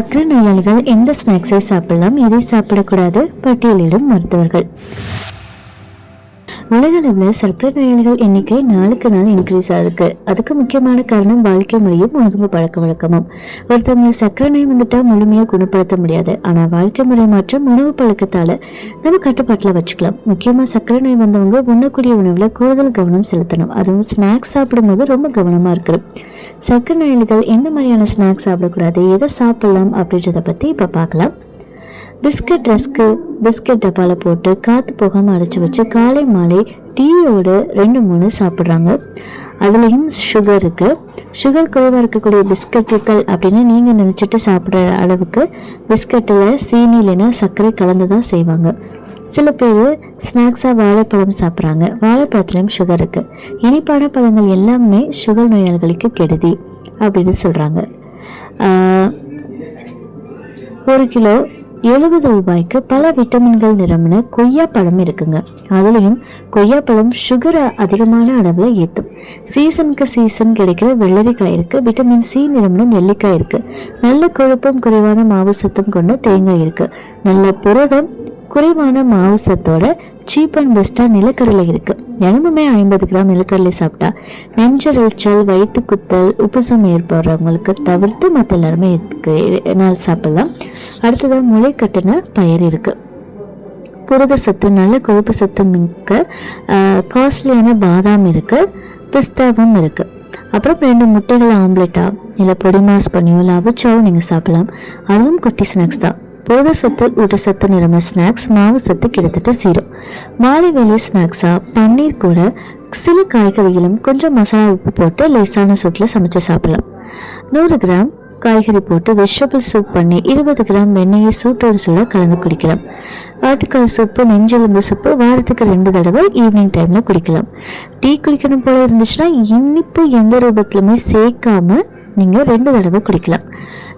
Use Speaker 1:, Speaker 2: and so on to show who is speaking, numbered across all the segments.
Speaker 1: சர்க்கரை நோயாளிகள் எந்த ஸ்நாக்ஸை சாப்பிடலாம் எதை சாப்பிடக்கூடாது பட்டியலிடும் மருத்துவர்கள். உலகளவில் சர்க்கரை நோயாளிகள் எண்ணிக்கை நாளுக்கு நாள் இன்க்ரீஸ் ஆகுது அதுக்கு முக்கியமான காரணம் வாழ்க்கை முறையும் உணவு பழக்க வழக்கமும். ஒருத்தவங்க சர்க்கரை நோய் வந்துட்டா முழுமையாக குணப்படுத்த முடியாது. ஆனால் வாழ்க்கை முறை மாற்றம் உணவு பழக்கத்தால் நம்ம கட்டுப்பாட்டில் வச்சுக்கலாம். முக்கியமாக சர்க்கரை நோய் வந்தவங்க உண்ணக்கூடிய உணவில் கூடுதல் கவனம் செலுத்தணும். அதுவும் ஸ்நாக்ஸ் சாப்பிடும்போது ரொம்ப கவனமாக இருக்கணும். சர்க்கரை நோயாளிகள் எந்த மாதிரியான ஸ்நாக்ஸ் சாப்பிடக்கூடாது எதை சாப்பிடலாம் அப்படின்றத பற்றி இப்போ பார்க்கலாம். பிஸ்கட் ரஸ்க்கு பிஸ்கட் டப்பாவில் போட்டு காற்று போகாமல் அடைச்சி வச்சு காலை மாலை டீயோடு ரெண்டு மூணு சாப்பிட்றாங்க. அதுலேயும் சுகர் இருக்குது சுகர் குறைவாக இருக்கக்கூடிய பிஸ்கட்டுகள் அப்படின்னு நீங்கள் நினச்சிட்டு சாப்பிட்ற அளவுக்கு பிஸ்கட்டில் சீனி இல்லைன்னா சர்க்கரை கலந்து தான் செய்வாங்க. சில பேர் ஸ்நாக்ஸாக வாழைப்பழம் சாப்பிட்றாங்க. வாழைப்பழத்துலேயும் சுகர் இருக்குது இனிப்பான பழங்கள் எல்லாமே சுகர் நோயாளிகளுக்கு கெடுதி அப்படின்னு சொல்கிறாங்க ஒரு கிலோ எழுபது ரூபாய்க்கு பல விட்டமின்கள் நிரம்பின கொய்யாப்பழம் இருக்குங்க. அதுலேயும் கொய்யாப்பழம் சுகரை அதிகமான அளவில் ஏற்றும் சீசனுக்கு சீசன் கிடைக்கிற வெள்ளரிக்காய் இருக்குது விட்டமின் சி நிரம்பின நெல்லிக்காய் இருக்குது நல்ல கொழுப்பம் குறைவான மாவு சத்தும் கொண்ட தேங்காய் இருக்குது நல்ல புரதம் குறைவான மாவு சத்தோட சீப் அண்ட் பெஸ்ட்டாக நிலக்கடலை இருக்குது தினமுமே ஐம்பது கிராம் நிலக்கடலை சாப்பிட்டா நெஞ்சரிச்சல் வயிற்று குத்தல் உப்புசம் ஏற்படுறவங்களுக்கு தவிர்த்து மற்ற எல்லாருமே இருக்கு நாள் சாப்பிடலாம். அடுத்ததாக முளை கட்டின பயிர் இருக்கு. புரத சத்து நல்ல கொழுப்பு சத்து மிக்க காஸ்ட்லியான பாதாம் இருக்கு பிஸ்தாவும் இருக்கு. அப்புறம் ரெண்டு முட்டைகள் ஆம்லெட்டா இல்லை பொடி மாஸ் பண்ணியோ இல்லை அவிச்சாவோ நீங்கள் சாப்பிடலாம். அதுவும் குட்டி ஸ்நாக்ஸ் தான். புரத சத்து ஊட்டச்சத்து நிறம ஸ்நாக்ஸ் மாவு சத்து கிட்டத்தட்ட சீரோ மாலை வேலை ஸ்நாக்ஸாக பன்னீர் கூட சில காய்கறிகளும் கொஞ்சம் மசாலா உப்பு போட்டு லேசான சூட்டில் சமைச்சு சாப்பிடலாம். நூறு கிராம் காய்கறி போட்டு வெஜிடபிள் சூப் பண்ணி இருபது கிராம் வெண்ணெயை சூட்டோடு சூட கலந்து குடிக்கலாம். ஆட்டுக்கால் சூப்பு நெஞ்செலும்பு சூப்பு வாரத்துக்கு ரெண்டு தடவை ஈவினிங் டைமில் குடிக்கலாம். டீ குடிக்கணும் போல இருந்துச்சுன்னா இனிப்பு எந்த ரூபத்துலையுமே சேர்க்காமல் நீங்கள் ரெண்டு தடவை குடிக்கலாம்.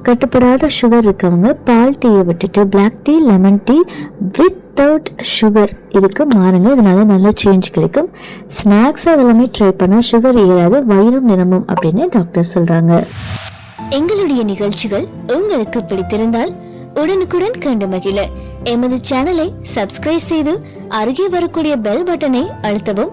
Speaker 1: கட்டுப்படாத சுகர் இருக்கவங்க பால் டீயை விட்டுட்டு black tea lemon tea without sugar இதுக்கு மாறுங்க. இதனால நல்ல சேஞ்ச் கிடைக்கும். ஸ்நாக்ஸ் அதெல்லாமே ட்ரை பண்ணால் சுகர் ஏறாது வயிறும் நிரம்பும் அப்படின்னு டாக்டர் சொல்கிறாங்க
Speaker 2: எங்களுடைய நிகழ்ச்சிகள் உங்களுக்கு பிடித்திருந்தால் உடனுக்குடன் கண்டு மகிழ. எமது சேனலை சப்ஸ்கிரைப் செய்து அருகே வரக்கூடிய பெல் பட்டனை அழுத்தவும்.